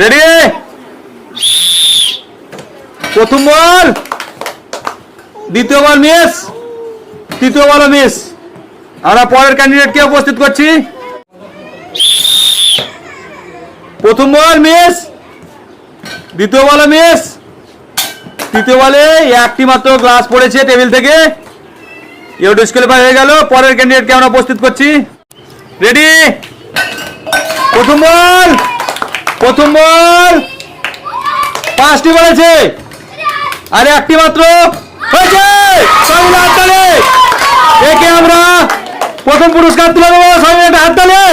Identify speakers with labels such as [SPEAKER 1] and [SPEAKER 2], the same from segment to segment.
[SPEAKER 1] Ready প্রথম বল দ্বিতীয় ball miss তৃতীয় বল মিস আমরা পরের ক্যান্ডিডেটকে উপস্থিত করছি? প্রথম বল মিস দ্বিতীয় বল মিস তৃতীয় বলে একটি মাত্র গ্লাস পড়েছে টেবিল থেকে। এও ডিসকালিফাই হয়ে গেল। পরের ক্যান্ডিডেটকে আমরা উপস্থিত করছি। রেডি প্রথম বল প্রথম বল পাঁচটি বলেছে। আর একটি মাত্র হয়েছে। হাততালি একে আমরা প্রথম পুরস্কার তুলে দেবো সবাই একটা হাততালি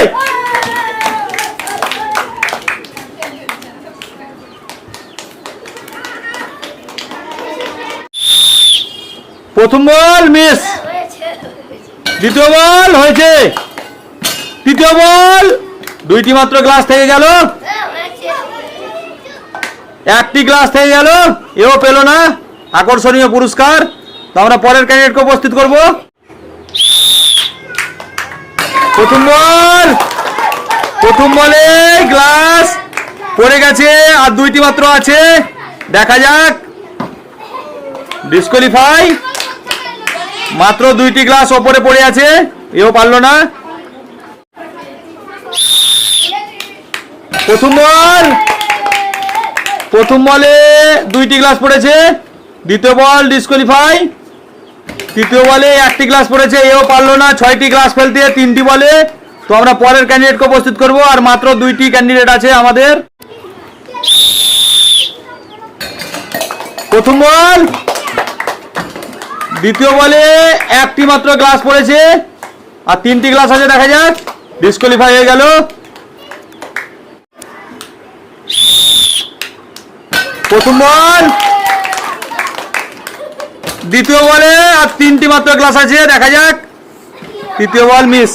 [SPEAKER 1] প্রথম বল মিস। দ্বিতীয় বল হয়েছে। তৃতীয় বল। দুইটি মাত্র গ্লাস থেকে গেল। একটি গ্লাস থেকে গেল, এও পেল না। আকর্ষণীয় পুরস্কার। তো আমরা পরের ক্যান্ডিডেটকে উপস্থিত করব। প্রথম বল। প্রথম বলে গ্লাস পড়ে গেছে, আর দুইটি মাত্র আছে। দেখা যাক। ডিসকোয়ালিফাই মাত্র দুইটি গ্লাস ওপরে পড়ে আছে, এও পারল না। প্রথম বল। প্রথম বলে দুইটি গ্লাস পড়েছে, দ্বিতীয় বল ডিসকোয়ালিফাই তৃতীয় বলে একটি গ্লাস পড়েছে, এও পারল না, ছয়টি গ্লাস ফেলতে তিনটি বলে। তো আমরা পরের ক্যান্ডিডেটকে উপস্থিত করব, আর মাত্র দুইটি ক্যান্ডিডেট আছে আমাদের। প্রথম বল, দ্বিতীয় বলে একটি মাত্র গ্লাস পড়েছে, আর তিনটি গ্লাস আছে, দেখা যাক। ডিসকোয়ালিফাই হয়ে গেল। প্রথম বল। দ্বিতীয় বলে আর তিনটি মাত্র ক্লাস আছে দেখা যাক। তৃতীয় বল মিস